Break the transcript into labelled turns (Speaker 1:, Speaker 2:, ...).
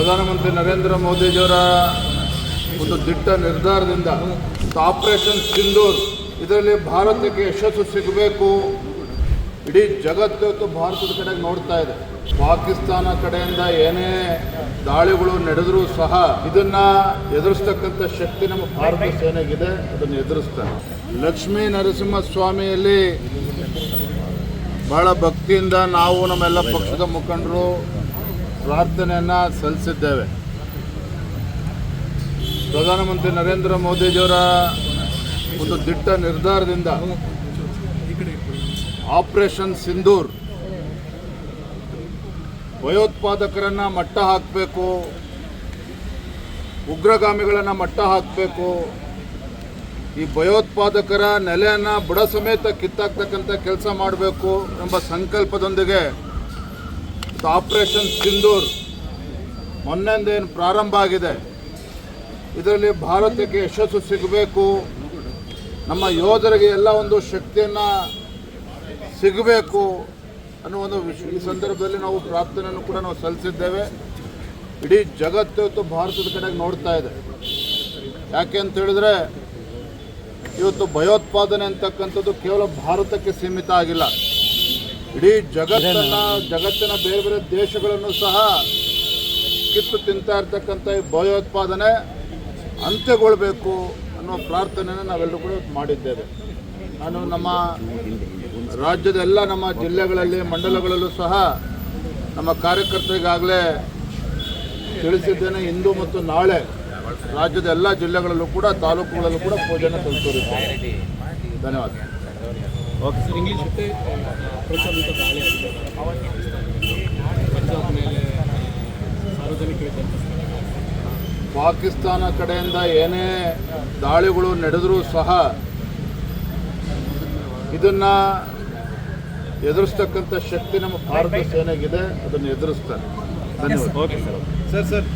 Speaker 1: ಪ್ರಧಾನಮಂತ್ರಿ ನರೇಂದ್ರ ಮೋದಿಜಿಯವರ ಒಂದು ದಿಟ್ಟ ನಿರ್ಧಾರದಿಂದ ಆಪರೇಷನ್ ಸಿಂಧೂರ್, ಇದರಲ್ಲಿ ಭಾರತಕ್ಕೆ ಯಶಸ್ಸು ಸಿಗಬೇಕು. ಇಡೀ ಜಗತ್ತು ಭಾರತದ ಕಡೆಗೆ ನೋಡ್ತಾ ಇದೆ. ಪಾಕಿಸ್ತಾನ ಕಡೆಯಿಂದ ಏನೇ ದಾಳಿಗಳು ನಡೆದರೂ ಸಹ ಇದನ್ನ ಎದುರಿಸ್ತಕ್ಕಂಥ ಶಕ್ತಿ ನಮ್ಮ ಭಾರತ ಸೇನೆಗಿದೆ, ಅದನ್ನು ಎದುರಿಸ್ತಾರೆ. ಲಕ್ಷ್ಮೀ ನರಸಿಂಹ ಸ್ವಾಮಿಯಲ್ಲಿ ಬಹಳ ಭಕ್ತಿಯಿಂದ ನಾವು ನಮ್ಮೆಲ್ಲ ಪಕ್ಷದ ಮುಖಂಡರು ಪ್ರಾರ್ಥನೆಯನ್ನ ಸಲ್ಲಿಸಿದ್ದೇವೆ. ಪ್ರಧಾನಮಂತ್ರಿ ನರೇಂದ್ರ ಮೋದಿಜಿಯವರ ಒಂದು ದಿಟ್ಟ ನಿರ್ಧಾರದಿಂದ ಆಪರೇಷನ್ ಸಿಂಧೂರ್ ಭಯೋತ್ಪಾದಕರನ್ನು ಮಟ್ಟ ಹಾಕಬೇಕು, ಉಗ್ರಗಾಮಿಗಳನ್ನು ಮಟ್ಟ ಹಾಕಬೇಕು, ಈ ಭಯೋತ್ಪಾದಕರ ನೆಲೆಯನ್ನು ಬುಡ ಸಮೇತ ಕಿತ್ತಾಕ್ತಕ್ಕಂಥ ಕೆಲಸ ಮಾಡಬೇಕು ಎಂಬ ಸಂಕಲ್ಪದೊಂದಿಗೆ ಆಪರೇಷನ್ ಸಿಂಧೂರ್ ಮೊನ್ನೆಂದೇನು ಪ್ರಾರಂಭ ಆಗಿದೆ. ಇದರಲ್ಲಿ ಭಾರತಕ್ಕೆ ಯಶಸ್ಸು ಸಿಗಬೇಕು. ನಮ್ಮ ಯೋಧರಿಗೆ ಎಲ್ಲ ಒಂದು ಶಕ್ತಿಯನ್ನು ಸಿಗಬೇಕು ಅನ್ನೋ ಒಂದು ಈ ಸಂದರ್ಭದಲ್ಲಿ ನಾವು ಪ್ರಾರ್ಥನೆಯನ್ನು ಕೂಡ ನಾವು ಸಲ್ಲಿಸಿದ್ದೇವೆ. ಇಡೀ ಜಗತ್ತು ಭಾರತದ ಕಡೆಗೆ ನೋಡ್ತಾ ಇದೆ. ಯಾಕೆ ಅಂತ ಹೇಳಿದ್ರೆ, ಇವತ್ತು ಭಯೋತ್ಪಾದನೆ ಅಂತಕ್ಕಂಥದ್ದು ಕೇವಲ ಭಾರತಕ್ಕೆ ಸೀಮಿತ ಆಗಿಲ್ಲ. ಇಡೀ ಜಗತ್ತನ್ನ, ಜಗತ್ತಿನ ಬೇರೆ ಬೇರೆ ದೇಶಗಳನ್ನು ಸಹ ಕಿತ್ತು ತಿಂತಾ ಇರ್ತಕ್ಕಂಥ ಈ ಭಯೋತ್ಪಾದನೆ ಅಂತ್ಯಗೊಳ್ಬೇಕು ಅನ್ನೋ ಪ್ರಾರ್ಥನೆಯನ್ನು ನಾವೆಲ್ಲರೂ ಕೂಡ ಮಾಡಿದ್ದೇವೆ. ನಾನು ನಮ್ಮ ರಾಜ್ಯದ ಎಲ್ಲ ನಮ್ಮ ಜಿಲ್ಲೆಗಳಲ್ಲಿ, ಮಂಡಲಗಳಲ್ಲೂ ಸಹ ನಮ್ಮ ಕಾರ್ಯಕರ್ತರಿಗಾಗಲೇ ತಿಳಿಸಿದ್ದೇನೆ. ಇಂದು ಮತ್ತು ನಾಳೆ ರಾಜ್ಯದ ಎಲ್ಲ ಜಿಲ್ಲೆಗಳಲ್ಲೂ ಕೂಡ, ತಾಲೂಕುಗಳಲ್ಲೂ ಕೂಡ ಪೂಜೆಯನ್ನು ಸಲ್ಲಿಸೋರಿದ್ದಾರೆ ಧನ್ಯವಾದ.
Speaker 2: ಪ್ರಚಲಿತ ದಾಳಿ ಆಗಿದೆ. ಪಂಜಾಬ್ ಮೇಲೆ ಸಾರ್ವಜನಿಕರಿಗೆ
Speaker 1: ಪಾಕಿಸ್ತಾನ ಕಡೆಯಿಂದ ಏನೇ ದಾಳಿಗಳು ನಡೆದರೂ ಸಹ ಇದನ್ನ ಎದುರಿಸ್ತಕ್ಕಂಥ ಶಕ್ತಿ ನಮ್ಮ ಭಾರತ ಸೇನೆಗಿದೆ ಅದನ್ನು ಎದುರಿಸ್ತಾರೆ. ಧನ್ಯವಾದ.
Speaker 2: Okay sir sir sir